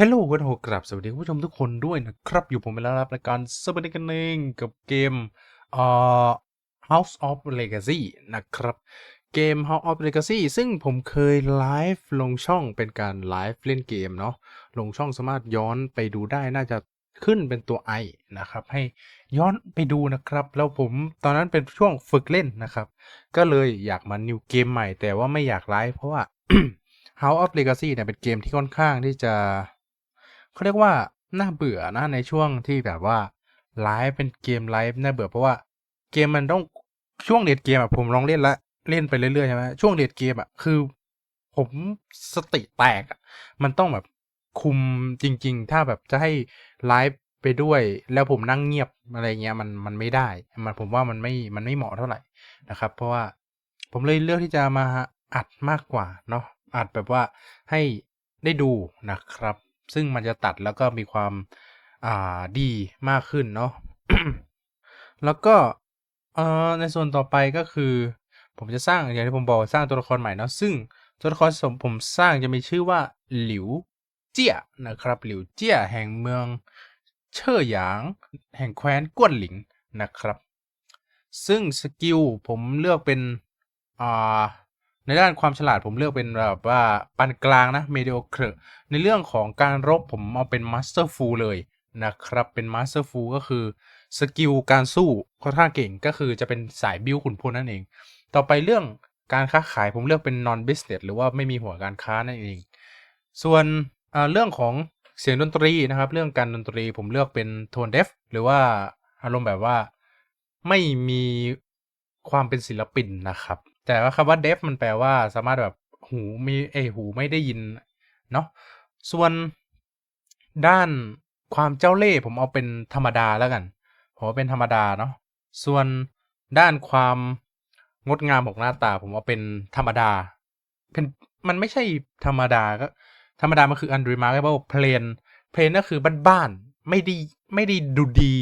ฮลโหลกันโหกราบสวัสดีคุณผู้ชมทุกคนด้วยนะครับ อยู่ผมเป็นแล้วรับรายการสวัสดีกันเองกับเกมเอ่อ House of Legacy นะครับ เกม House of Legacy ซึ่งผมเคยไลฟ์ลงช่องเป็นการไลฟ์เล่นเกมเนาะลงช่องสามารถย้อนไปดูได้น่าจะขึ้นเป็นตัว I นะครับ ให้ย้อนไปดูนะครับ แล้วผมตอนนั้นเป็นช่วงฝึกเล่นนะครับ ก็เลยอยากมานิวเกมใหม่แต่ว่าไม่อยากไลฟ์เพราะว่า House of Legacy เนี่ยเป็นเกมที่ค่อนข้างที่จะ เขาเรียกว่าน่าเบื่อนะในช่วงที่แบบว่าไลฟ์เป็นเกมไลฟ์น่าเบื่อเพราะว่าเกมมันต้องช่วงเดทเกมอะผมลองเล่นละเล่นไปเรื่อยๆใช่ไหมช่วงเดทเกมอะคือ ผมสติแตกอะมันต้องแบบคุมจริง ๆ ถ้าแบบจะให้ไลฟ์ไปด้วย แล้วผมนั่งเงียบอะไรเงี้ยมันมันไม่ได้มันผมว่ามันไม่มันไม่เหมาะเท่าไหร่นะครับ เพราะว่าผมเลยเลือกที่จะมาอัดมากกว่าเนาะอัดแบบว่าให้ได้ดูนะครับ ซึ่งมันจะตัดแล้วก็มีความอ่าดีมากขึ้นเนาะแล้วก็เอ่อในส่วนต่อไปก็คือ ผมจะสร้างอย่างที่ผมบอกสร้างตัวละครใหม่เนาะซึ่งตัวละครสมผมสร้างจะมีชื่อว่าหลิวเจี้ยนะครับ หลิวเจี้ยแห่งเมืองเช่อหยาง แห่งแคว้นกวนหลิงนะครับ ซึ่งสกิลผมเลือกเป็นอ่า ในด้านความฉลาดผมเลือกเป็นแบบว่าปานกลางนะ mediocre ในเรื่องของการรบผมเอาเป็น masterful เลยนะครับ เป็น masterful ก็คือสกิลการสู้ค่อนข้างเก่งก็คือจะเป็นสายบิวขุนพลนั่นเอง ต่อไปเรื่องการค้าขายผมเลือกเป็น non business หรือว่าไม่มีหัวการค้านั่นเอง ส่วนเรื่องของเสียงดนตรีนะครับ เรื่องการดนตรีผมเลือกเป็นโทนเดฟหรือว่าอารมณ์แบบว่าไม่มีความเป็นศิลปินนะครับ แต่ว่าคำว่าเดฟมันแปลว่าสามารถแบบหูมีเอหูไม่ได้ยินเนาะส่วนด้านความเจ้าเล่ห์ผมเอาเป็นธรรมดาแล้วกัน ผมเอาเป็นธรรมดาเนาะส่วนด้านความงดงามของหน้าตา ผมเอาเป็นธรรมดา เป็นมันไม่ใช่ธรรมดาก็ ธรรมดามันคือ unremarkable plain plain ก็คือบ้านๆไม่ได้ไม่ได้ดูดี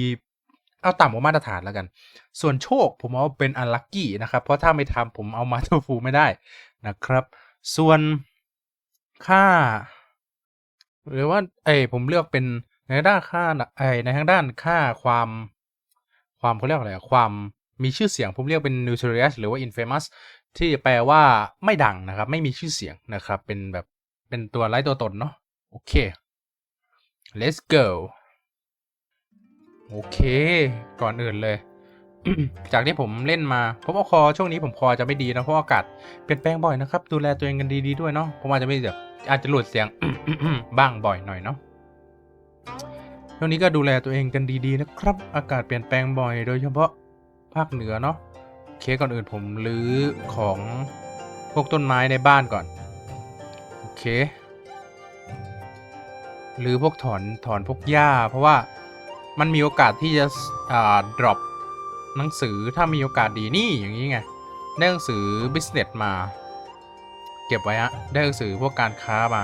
เอาต่ำกว่ามาตรฐานแล้วกัน ส่วนโชคผมเอาเป็น unlucky นะครับ เพราะถ้าไม่ทำผมเอามาเทฟูไม่ได้นะครับ ส่วนค่า หรือว่าเอยผมเลือกเป็นในด้านค่าเอยในทางด้านค่าความความเขาเรียกอะไรความมีชื่อเสียงผมเรียกเป็น notorious หรือว่า infamous ที่แปลว่าไม่ดังนะครับ ไม่มีชื่อเสียงนะครับ เป็นแบบเป็นตัวไร้ตัวตนเนาะโอเค let's go โอเค ก่อนอื่นเลย จากที่ผมเล่นมาผมว่าคอช่วงนี้ผมคอจะไม่ดีนะเพราะอากาศเปลี่ยนแปลงบ่อยนะครับ ดูแลตัวเองกันดีๆด้วยเนาะผมอาจจะไม่แบบอาจจะหลุดเสียงบ้างบ่อยหน่อยเนาะช่วงนี้ก็ดูแลตัวเองกันดีๆนะครับ อากาศเปลี่ยนแปลงบ่อย โดยเฉพาะภาคเหนือเนาะเคก่อนอื่นผมรื้อของพวกต้นไม้ในบ้านก่อน โอเค หรือพวกถอนถอนพวกหญ้า เพราะว่า มันมีโอกาสที่จะอ่า drop หนังสือถ้ามีโอกาสดีนี่อย่างนี้ไง ได้หนังสือ business มา เก็บไว้ฮะ ได้หนังสือพวกการค้ามา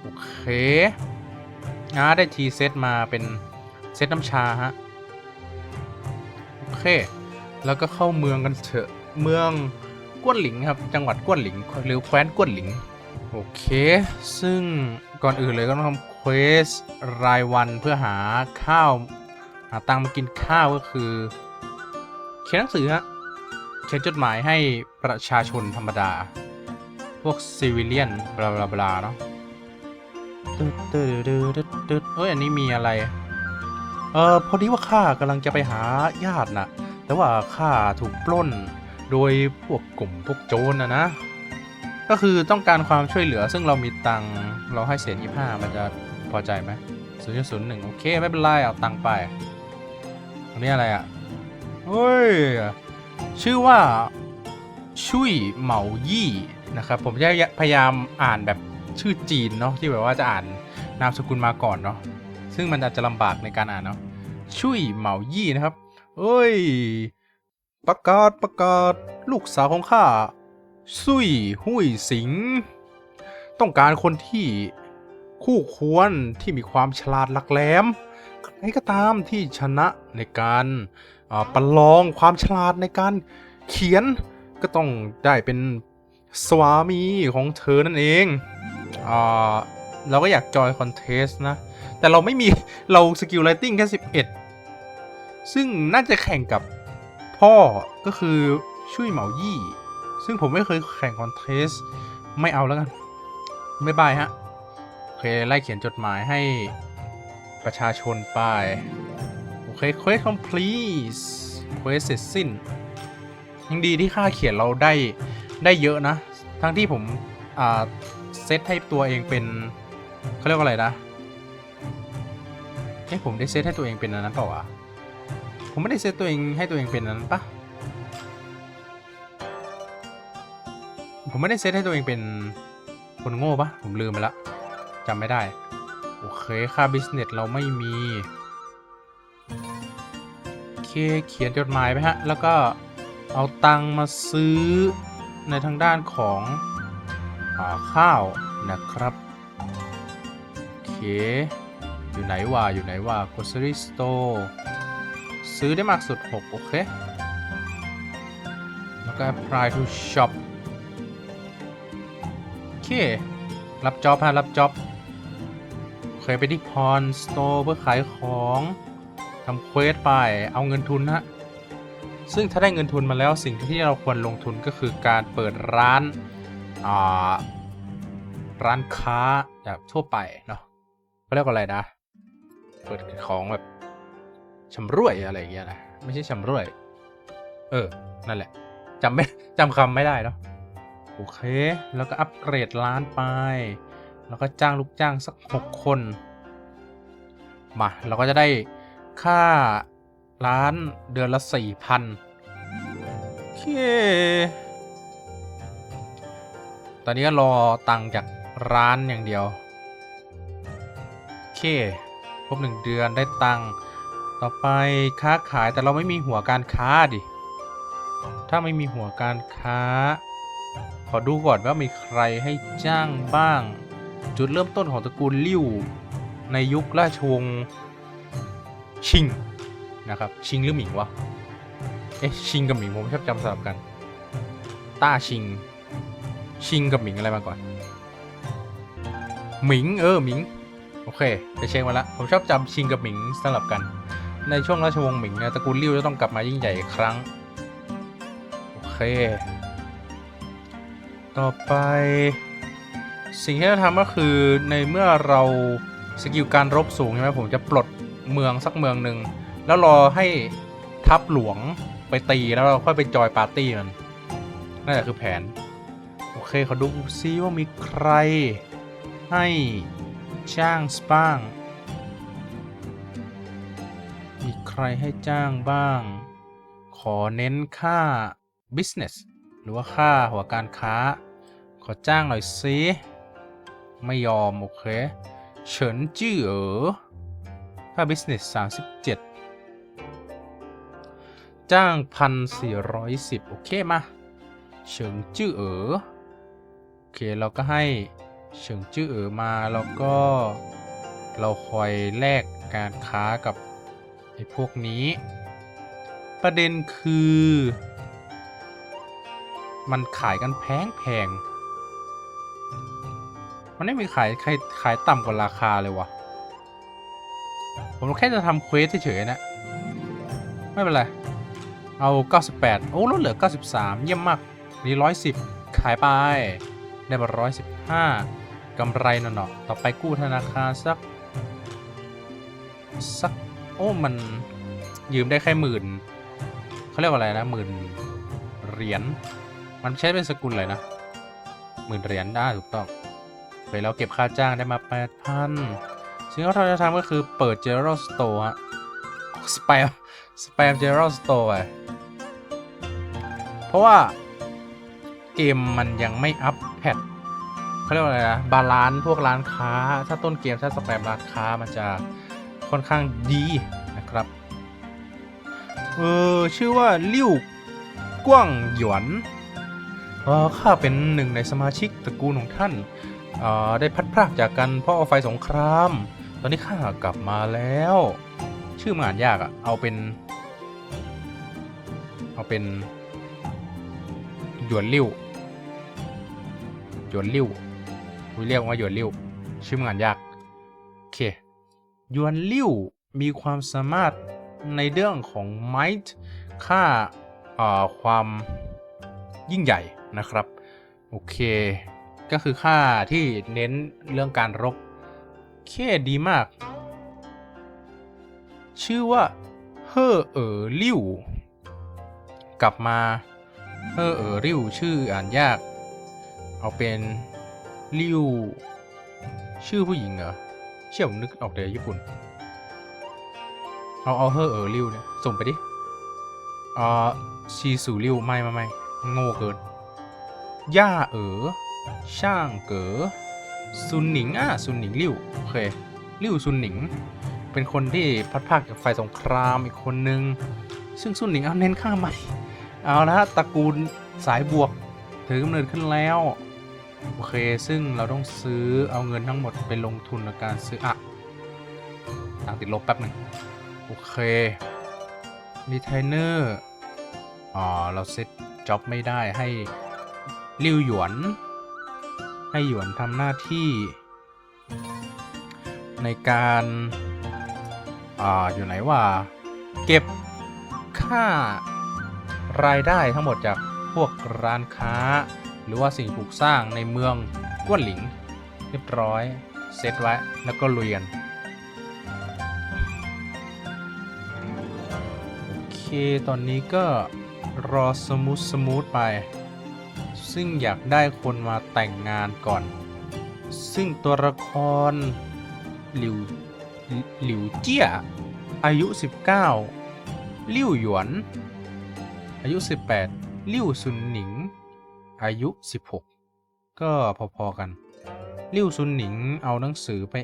โอเคอ่าได้ทีเซตมาเป็นเซตน้ำชาฮะ โอเค แล้วก็เข้าเมืองกันเถอะ เมืองก้วนหลิงครับ จังหวัดก้วนหลิงหรือแคว้นก้วนหลิง โอเค ซึ่ง ก่อนอื่นเลยก็ต้องทำเควสรายวันเพื่อหาข้าว หาตังค์มากินข้าวก็คือ เขียนหนังสือฮะเขียนจดหมายให้ประชาชนธรรมดา พวกซิวิเลียนบลาบลาบลาเนาะตึ๊ดตึ๊ดตึ๊ดตึ๊ดเอ้ยอันนี้มีอะไร เออพอดีว่าข้ากำลังจะไปหาญาตินะแต่ว่าข้าถูกปล้นโดยพวกกลุ่มพวกโจรนะนะ ก็คือต้องการความช่วยเหลือซึ่งเรามีตังค์ เราให้เศษยี่ห้ามันจะพอใจไหมศูนย์ศูนย์หนึ่งโอเค ไม่เป็นไรเอาตังค์ไป อันนี้อะไรอะเฮ้ย ชื่อว่าชุยเหมายี่นะครับผมจะพยายามอ่านแบบชื่อจีนเนาะที่แบบว่าจะอ่านนามสกุลมาก่อนเนาะซึ่งมันอาจจะลำบากในการอ่านเนาะชุยเหมายี่นะครับเอ้ย ประกาศประกาศ ลูกสาวของข้าซุยหุยสิง ต้องการคนที่คู่ควรที่มีความฉลาดหลักแหลมใครก็ตามที่ชนะในการประลองความฉลาดในการเขียนก็ต้องได้เป็นสวามีของเธอนั่นเองอ่าเราก็อยากจอยคอนเทสนะ แต่เราไม่มีเราสกิลไ i ติ้งแค่11 ซึ่งน่าจะแข่งกับพ่อก็คือชุยเหมายี่ ซึ่งผมไม่เคยแข่งคอนเทส ไม่เอาแล้วกัน ไม่บายฮะ โอเค ไล่เขียนจดหมายให้ประชาชนไป โอเค เควส complete เควสเสร็จสิ้น ยังดีที่ค่าเขียนเราได้ ได้เยอะนะ ทั้งที่ผม อ่า เซตให้ตัวเองเป็นเขาเรียกว่าอะไรนะเอ้ผมได้เซตให้ตัวเองเป็นอันนั้นเปล่าวะผมไม่ได้เซตตัวเองให้ตัวเองเป็นอันนั้นปะผมไม่ได้เซตให้ตัวเองเป็น คนโง่ปะผมลืมไปละจำไม่ได้ โอเค ค่าบิสเนสเราไม่มีโอเคเขียนจดหมายไปฮะ แล้วก็เอาตังค์มาซื้อในทางด้านของอข้าวนะครับ โอเค อยู่ไหนวะอยู่ไหนวะ grocery store ซื้อได้มากสุด 6 โอเค แล้วก็ apply to shop เค รับจ็อบฮะรับจ็อบเคยไปที่พรสโตร์เพื่อขายของทำเควสไปเอาเงินทุนฮะซึ่งถ้าได้เงินทุนมาแล้วสิ่งที่เราควรลงทุนก็คือการเปิดร้านอ่าร้านค้าแบบทั่วไปเนาะเขาเรียกว่าอะไรนะ เปิดของแบบชำร่วยอะไรอย่างเงี้ยนะไม่ใช่ชำร่วย เออ นั่นแหละจำไม่จำคำไม่ได้เนาะ โอเค แล้วก็อัปเกรดร้านไป แล้วก็จ้างลูกจ้างสักหกคน มา เราก็จะได้ค่าร้านเดือนละสี่พันโอเค ตอนนี้ก็รอตังค์จากร้านอย่างเดียว โอเค ครบหนึ่งเดือนได้ตังค์ ต่อไปค้าขายแต่เราไม่มีหัวการค้าดิ ถ้าไม่มีหัวการค้า อดูก่อนว่ามีใครให้จ้างบ้าง จุดเริ่มต้นของตระกูลลิ่วในยุคราชวงศ์ชิงนะครับ ชิงหรือหมิงวะ เอ๊ะชิงกับหมิงผมชอบจำสลับกัน ต้าชิง ชิงกับหมิงอะไรมาก่อน หมิงเออหมิง โอเคไปเช็คมาละ ผมชอบจำชิงกับหมิงสลับกัน ในช่วงราชวงศ์หมิงเนี่ยตระกูลลิ่วจะต้องกลับมายิ่งใหญ่อีกครั้ง โอเค ต่อไป สิ่งที่เราทำก็คือในเมื่อเราสกิลการรบสูงใช่ไหมผมจะปลดเมืองสักเมืองหนึ่งแล้วรอให้ทัพหลวงไปตีแล้วเราค่อยไปจอยปาร์ตี้มันนั่นแหละคือแผน โอเคเขาดูซิว่ามีใครให้จ้างสบ้าง มีใครให้จ้างบ้าง ขอเน้นค่า business หรือว่าค่าหัวการค้า ขอจ้างหน่อยซิไม่ยอม โอเค เฉินจื้อเออค่า business 37 จ้าง 1,410 โอเค มา เฉิงจื้อเออโอเค เราก็ให้เฉิงจื้อเออมา แล้วก็ เราคอยแลกการค้ากับไอ้พวกนี้ ประเด็นคือ มันขายกันแพงแพง มันไม่มีขายใครขายต่ำกว่าราคาเลยวะผมแค่จะทำเควสเฉยๆนะ ไม่เป็นไร เอา 98 โอ้ลดเหลือ 93 เยี่ยมมากนี่110 ขายไป ได้มา115กำไรหน่อๆต่อไปกู้ธนาคารสัก สัก โอ้ มันยืมได้แค่หมื่นเขาเรียกว่าอะไรนะหมื่นเหรียญ มันใช้เป็นสกุลอะไรนะหมื่นเหรียญได้ถูกต้อง ไปแล้วเก็บค่าจ้างได้มาแปดพันสิ่งที่เราจะทำก็คือเปิด General Store ฮะสแปมสแปม General Store ไปเพราะว่าเกมมันยังไม่อัปแพทเขาเรียกว่าอะไรนะบาลานซ์พวกร้านค้า ถ้าต้นเกมถ้าสแปมร้านค้ามันจะค่อนข้างดีนะครับเออชื่อว่าลิ่วกว้างหยวนเออข้าเป็นหนึ่งในสมาชิกตระกูลของท่าน ได้พัดพรากจากกันเพราะเอาไฟสงคราม ตอนนี้ข้ากลับมาแล้ว ชื่อมันอ่านยากอะเอาเป็น เอาเป็นหยวนลิ่วหยวนลิ่วกูเรียกว่าหยวนลิ่วชื่อมันอ่านยากโอเคหยวนลิ่วมีความสามารถในเรื่องของ might ค่าความยิ่งใหญ่นะครับ โอเค ก็คือค่าที่เน้นเรื่องการรบเคดีมาก ชื่อว่าเฮ่อเอ๋อลิ่วกลับมาเฮ่อเอ๋อลิ่วชื่ออ่านยาก เอาเป็นลิ่วชื่อผู้หญิงเหรอเชี่ยวนึกออกแต่ญี่ปุ่น เอาเอาเฮ่อเอ๋อลิ่วเนี่ยส่งไปดิอ่าชีสูลิ่วไม่ไม่ไม่โง่เกินย่าเอ๋อ ช่างเก๋อซุนหนิงอะซุนหนิงลิ่วโอเคลิ่วซุนหนิง เป็นคนที่พัดภาคจากไฟสงครามอีกคนนึง ซึ่งซุนหนิงเอาเน้นข้างใหม่เอาละตระกูลสายบวกถือกำเนิดขึ้นแล้ว โอเค ซึ่งเราต้องซื้อเอาเงินทั้งหมดไปลงทุนในการซื้ออะต่างติดลบแป๊บหนึ่งโอเครีไทเนอร์อ๋อเราเซ็ตจ็อบไม่ได้ให้ริวหยวน ให้หยวนทำหน้าที่ ในการอ่าอยู่ไหนว่า เก็บค่ารายได้ทั้งหมดจากพวกร้านค้า หรือว่าสิ่งปลูกสร้างในเมืองก้วนหลิง เรียบร้อย เซตไว้ แล้วก็ลุยนโอเค ตอนนี้ก็รอสมูทสมูทไป ซึ่งอยากได้คนมาแต่งงานก่อน ซึ่งตัวละครหลิวหลิวเจี้ยอายุ 19ลิ่วหยวน อายุ 18ลิ่วซุนหนิง อายุ 16 ก็พอๆกันลิ่วซุนหนิงเอาหนังสือไป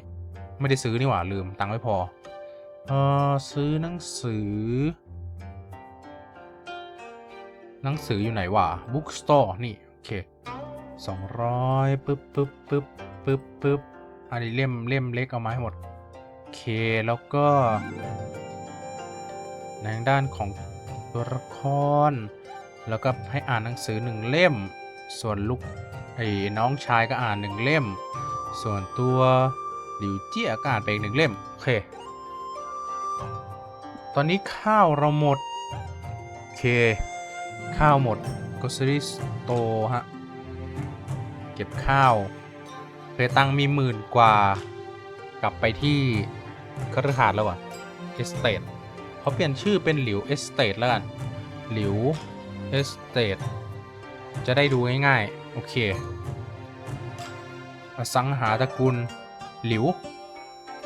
ไม่ได้ซื้อนี่หว่าลืมตังค์ไม่พอ เออซื้อหนังสือ หนังสืออยู่ไหนวะบุ๊กสโตร์นี่ โอเค200ปึ๊บปึ๊บปึ๊บปึ๊บปึ๊บอันนี้เล่มเล่มเล็กเอามาให้หมด โอเค แล้วก็ในด้านของตัวละคร แล้วก็ให้อ่านหนังสือหนึ่งเล่ม ส่วนลูกไอ้น้องชายก็อ่านหนึ่งเล่ม ส่วนตัวหลิวเจี้ยก็อ่านไปอีกหนึ่งเล่ม โอเค ตอนนี้ข้าวเราหมด โอเค ข้าวหมด ก็ซื้อโตฮะ เก็บข้าว เคยตังมีหมื่นกว่า กลับไปที่คฤหาสน์แล้วอะเอสเตทเขาเปลี่ยนชื่อเป็นหลิวเอสเตทแล้วกัน หลิวเอสเตทจะได้ดูง่ายๆ โอเค อสังหาตระกูลหลิว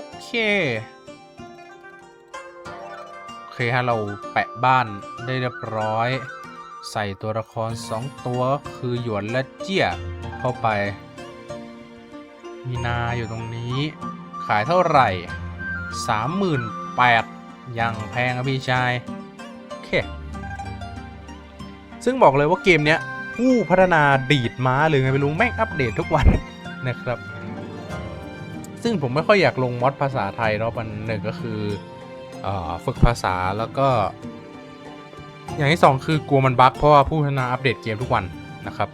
โอเคโอเคฮะเราแปะบ้านได้เรียบร้อย ใส่ตัวละคร 2 ตัวคือหยวนและเจี้ยเข้าไป มีนาอยู่ตรงนี้ ขายเท่าไหร่ 38,000ยังแพงอะพี่ชายโอเคซึ่งบอกเลยว่าเกมเนี้ยผู้พัฒนาดีดม้าหรือไงไม่รู้แม่งอัปเดตทุกวันนะครับ ซึ่งผมไม่ค่อยอยากลงมอดภาษาไทยเนาะมันหนึ่งก็คืออฝึกภาษาแล้วก็ อย่างที่สองคือกลัวมันบั๊กเพราะว่าผู้พัฒนาอัปเดตเกมทุกวันนะครับ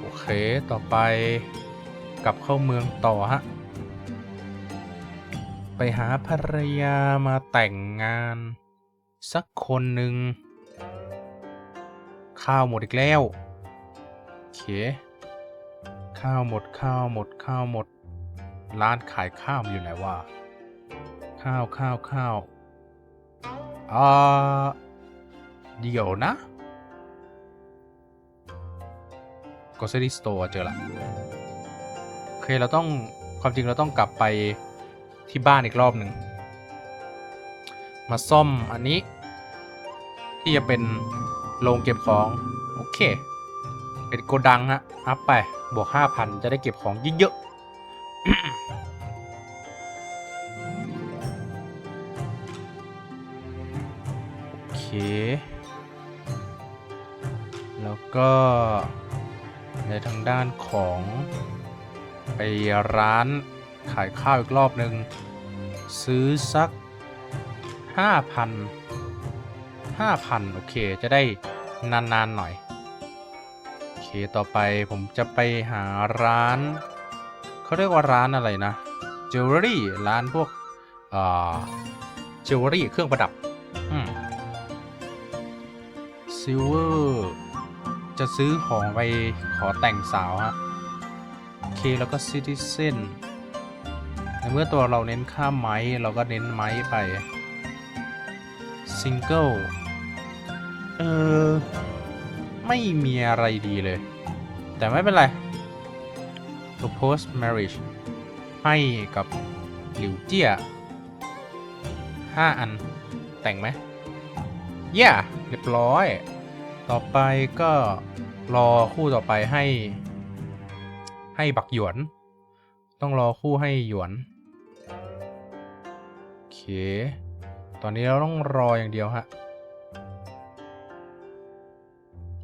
โอเคต่อไปกลับเข้าเมืองต่อฮะ ไปหาภรรยามาแต่งงาน สักคนหนึ่งข้าวหมดอีกแล้ว โอเค ข้าวหมดข้าวหมดข้าวหมด ร้านขายข้าวอยู่ไหนวะข้าวข้าวข้าวอ่า เดี๋ยวนะ grocery store เจอละโอเคเราต้องความจริงเราต้องกลับไปที่บ้านอีกรอบหนึ่ง มาซ่อมอันนี้ ที่จะเป็นโรงเก็บของ โอเค เป็นโกดังฮะอัพไป บวก 5,000 จะได้เก็บของเยอะๆโอเค แล้วก็ในทางด้านของไปร้านขายข้าวอีกรอบหนึ่งซื้อสัก 5,000 5,000 โอเค จะได้นาน ๆ หน่อย โอเค ต่อไปผมจะไปหาร้าน เขาเรียกว่าร้านอะไรนะจิวเวลรี่ร้านพวกจิวเวลรี่เครื่องประดับซิลเวอร์ จะซื้อของไปขอแต่งสาวฮะโอเคแล้วก็ซิติเซนในเมื่อตัวเราเน้นค่ามไม้เราก็เน้นไม้ไปซิงเกิลเออ ไม่มีอะไรดีเลย แต่ไม่เป็นไร propose marriage ให้กับหลิวเจี้ยห้าอัน แต่งไหม yeah เรียบร้อย ต่อไปก็รอคู่ต่อไปให้ ให้บักหยวน ต้องรอคู่ให้หยวนโอเค ตอนนี้เราต้องรออย่างเดียวฮะ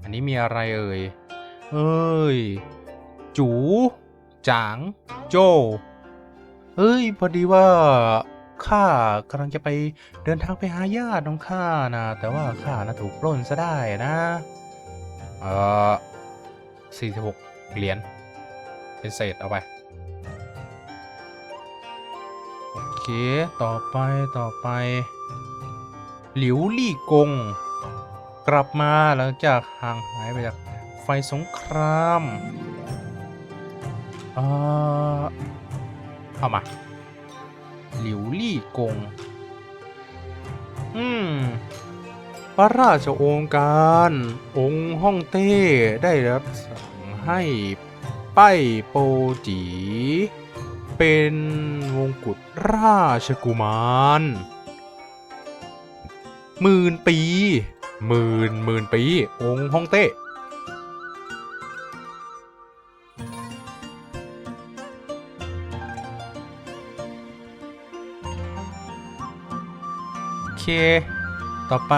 อันนี้มีอะไรเอ่ย เอ้ย จู จาง โจ เอ้ย พอดีว่า ข้ากำลังจะไปเดินทางไปหาญาติของข้านะ แต่ว่าข้านะถูกปล้นซะได้นะ เออ46เหรียญ เป็นเศษเอาไป โอเค ต่อไปต่อไป หลิวลี่กง กลับมาหลังจากห่างหายไปจากไฟสงคราม เออเอามา หลิวลี่กง อืม พระราชโองการ องค์ฮ่องเต้ได้รับสั่งให้ป้ายโปจี เป็นวงกุฎราชกุมารหมื่นปีหมื่นหมื่นปี องค์ฮ่องเต้ เคต่อไป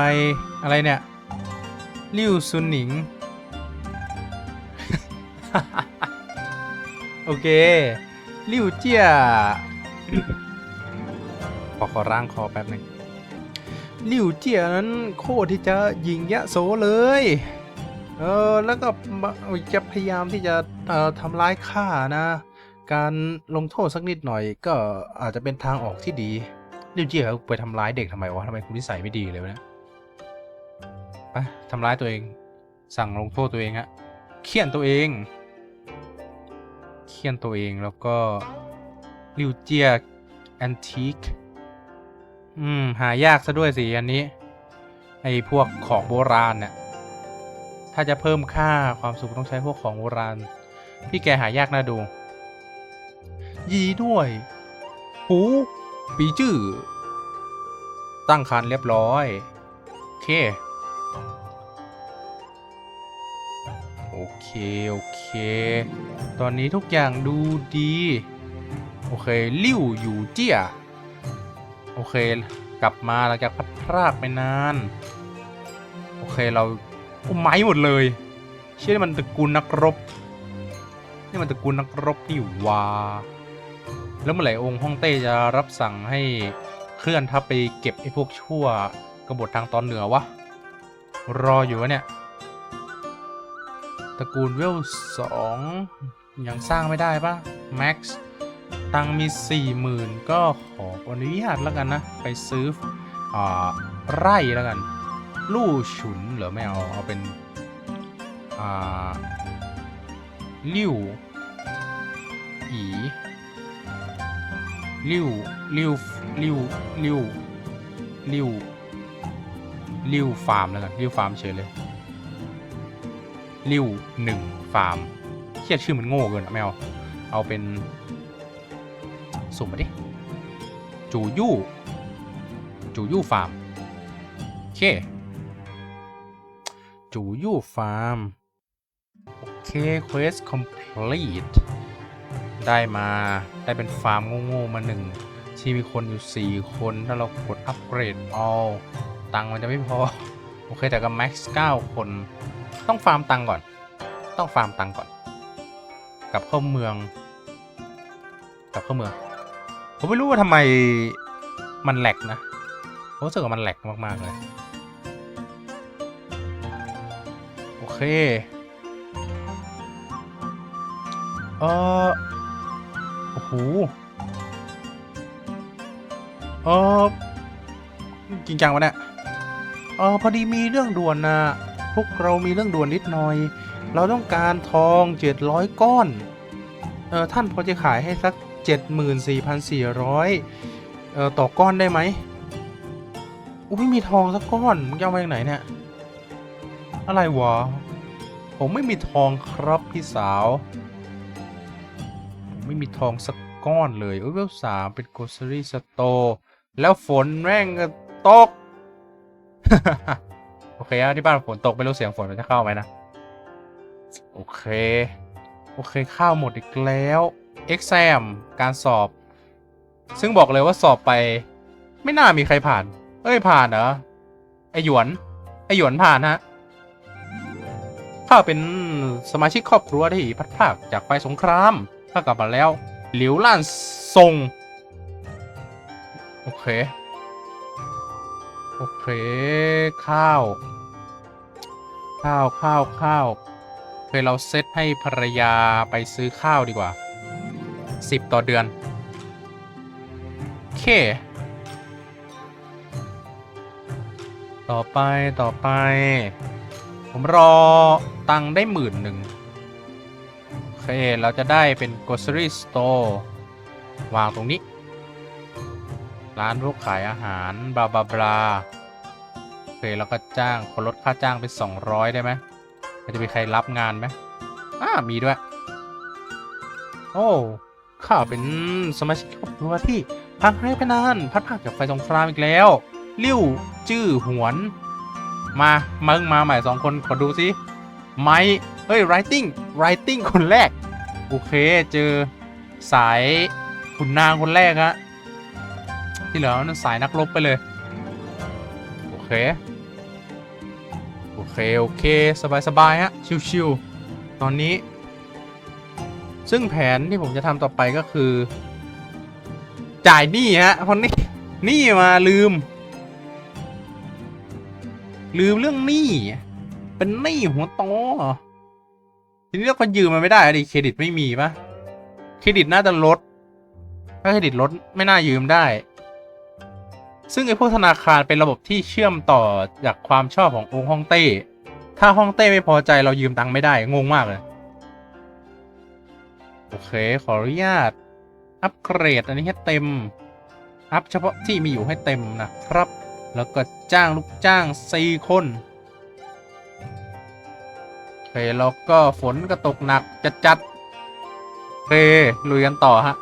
อะไรเนี่ยลิวซุนหนิง โอเคลิวเจียขอขอร่างคอแป๊บหนึ่งลิวเจียนั้นโคตรที่จะยิงยะโสเลย เออแล้วก็จะพยายามที่จะเอ่อทำร้ายข้านะ การลงโทษสักนิดหน่อยก็อาจจะเป็นทางออกที่ดี ลิ่วเจียเขาไปทำร้ายเด็กทำไมวะทำไมคุณนิสัยไม่ดีเลยวะเนี่ยไปทำร้ายตัวเอง สั่งลงโทษตัวเองฮะเคี่ยนตัวเองเคี่ยนตัวเองแล้วก็ลิวเจียแอนทิกอืม หายากซะด้วยสิอันนี้ ไอพวกของโบราณเนี่ยถ้าจะเพิ่มค่าความสุขต้องใช้พวกของโบราณ พี่แกหายากน่าดู ยีด้วย หู ปีจื้อตั้งคันเรียบร้อย โอเค โอเค โอเค ตอนนี้ทุกอย่างดูดี โอเคลิ่วอยู่เจี้ย โอเค กลับมาหลังจากพัดพรากไปนาน โอเคเราอุ้มไม้หมดเลย เชื่อมันตระกูลนักรบ นี่มันตระกูลนักรบนี่ว่า แล้วเมื่อไหร่องค์ฮ่องเต้จะรับสั่งให้เคลื่อนทัพไปเก็บไอ้พวกชั่วกบฏทางตอนเหนือวะ รออยู่วะเนี่ย ตระกูลเวลสองยังสร้างไม่ได้ปะแม็กซ์ตังมีสี่หมื่นก็ขออนุญาตแล้วกันนะ ไปซื้ออไร่แล้วกัน ลู่ฉุนเหรือไม่เอาเอาเป็นอ่าลิ่วอี ลิ่วลิ่วลิ่วลิ่วลิ่วลิ่วฟาร์มแล้วกันลิ่วฟาร์มเฉยเลยริวหนึ่งฟาร์มเคียดชื่อมันโง่เกินอะไม่เอาเป็นสุ่มมาดิจูยู่จูยู่ฟาร์มโอเคจูยู่ฟาร์มโอเค quest complete ได้มาได้เป็นฟาร์มโง่ๆมาหนึ่งที่มีคนอยู่ 4 คน ถ้าเรากดอัปเกรด all ตังมันจะไม่พอ โอเค แต่ก็ max 9คน ต้องฟาร์มตังก่อน ต้องฟาร์มตังก่อน กลับเข้าเมือง กลับเข้าเมือง ผมไม่รู้ว่าทำไมมันแหลกนะผมรู้สึกว่ามันแหลกมาก ๆ เลย โอเค เออ อ้โหเออจริงจังวะเนี่ยเออพอดีมีเรื่องด่วนนะพวกเรามีเรื่องด่วนนิดหน่อย เราต้องการทองเจ็ดร้อยก้อน เออท่านพอจะขายให้สักเจ็ดหมื่นสี่พันสี่ร้อยเออต่อก้อนได้ไหมอุ้ยไม่มีทองสักก้อนมึงจะเอามาจากไหนเนี่ยอะไรวะผมไม่มีทองครับพี่สาว ไม่มีทองสักก้อนเลยเอ้ยเวลสามเป็น grocery store แล้วฝนแม่งก็ตก โอเคอะที่บ้านฝนตกไม่รู้เสียงฝนมันจะเข้าไหมนะ โอเค โอเคข้าวหมดอีกแล้ว exam การสอบ ซึ่งบอกเลยว่าสอบไป ไม่น่ามีใครผ่าน เอ้ยผ่านเหรอไอหยวน ไอหยวนผ่านฮะข้าเป็นสมาชิกครอบครัวที่พัดพรากจากไฟสงคราม ข้ากลับมาแล้ว หลิวล่านทรง โอเค โอเค ข้าว ข้าวข้าวข้าวเคยเราเซตให้ภรรยาไปซื้อข้าวดีกว่า 10 ต่อเดือนโอเค ต่อไปต่อไป ผมรอตังค์ได้หมื่นหนึ่ง เคเราจะได้เป็น grocery store วางตรงนี้ ร้านพวกขายอาหารบลาบลาบลาโอเคแล้วก็จ้างคนลดค่าจ้างเป็น 200 ได้ไหมมันจะมีใครรับงานไหมอ่ามีด้วย โอ้ข้าเป็นสมาชิกครอบครัวที่พักให้ไปนานพัดภาคจากไฟสงครามอีกแล้วลิ้วจื้อหวน มามึงมาใหม่สองคนขอดูสิไม้ เฮ้ย writing writing คนแรก โอเคเจอสายขุนนางคนแรกฮะที่เหลือนั่นสายนักรบไปเลย โอเค โอเค โอเค สบายสบายฮะ ชิวๆตอนนี้ ซึ่งแผนที่ผมจะทำต่อไปก็คือ จ่ายหนี้ฮะเพราะนี่หนี้มาลืม ลืมเรื่องหนี้เป็นหนี้หัวโต ทีนี้เราก็ยืมมันไม่ได้อะดิเครดิตไม่มีปะเครดิตน่าจะลด ถ้าเครดิตลดไม่น่ายืมได้ ซึ่งไอ้พวกธนาคารเป็นระบบที่เชื่อมต่อจากความชอบขององค์ฮ่องเต้ ถ้าฮ่องเต้ไม่พอใจเรายืมตังค์ไม่ได้งงมากเลย โอเค ขออนุญาต อัปเกรดอันนี้ให้เต็ม อัพเฉพาะที่มีอยู่ให้เต็มนะครับ แล้วก็จ้างลูกจ้างสี่คน เคแล้วก็ฝนก็ตกหนักจัดจัดๆเคลุยกันต่อฮะ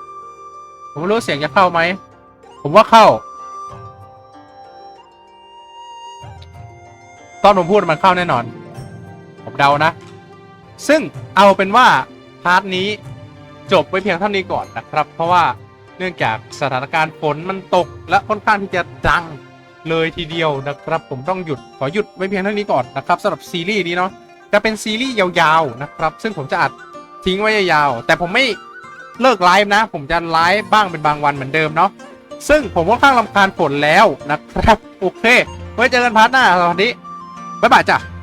ผมไม่รู้เสียงจะเข้าไหม ผมว่าเข้า ตอนผมพูดมันเข้าแน่นอน ผมเดานะ ซึ่งเอาเป็นว่า พาร์ทนี้จบไว้เพียงเท่านี้ก่อนนะครับ เพราะว่าเนื่องจากสถานการณ์ฝนมันตก และค่อนข้างที่จะดังเลยทีเดียวนะครับ ผมต้องหยุดขอหยุดไว้เพียงเท่านี้ก่อนนะครับสำหรับซีรีส์นี้เนาะ จะเป็นซีรีส์ยาวๆนะครับ ซึ่งผมจะอัดทิ้งไว้ยาวๆแต่ผมไม่เลิกไลฟ์นะ ผมจะไลฟ์บ้างเป็นบางวันเหมือนเดิมเนาะซึ่งผมค่อนข้างลำคาญฝนแล้วนะครับ โอเค ไว้เจอกันพาร์ทหน้าสวัสดีบ๊ายบายจ้ะ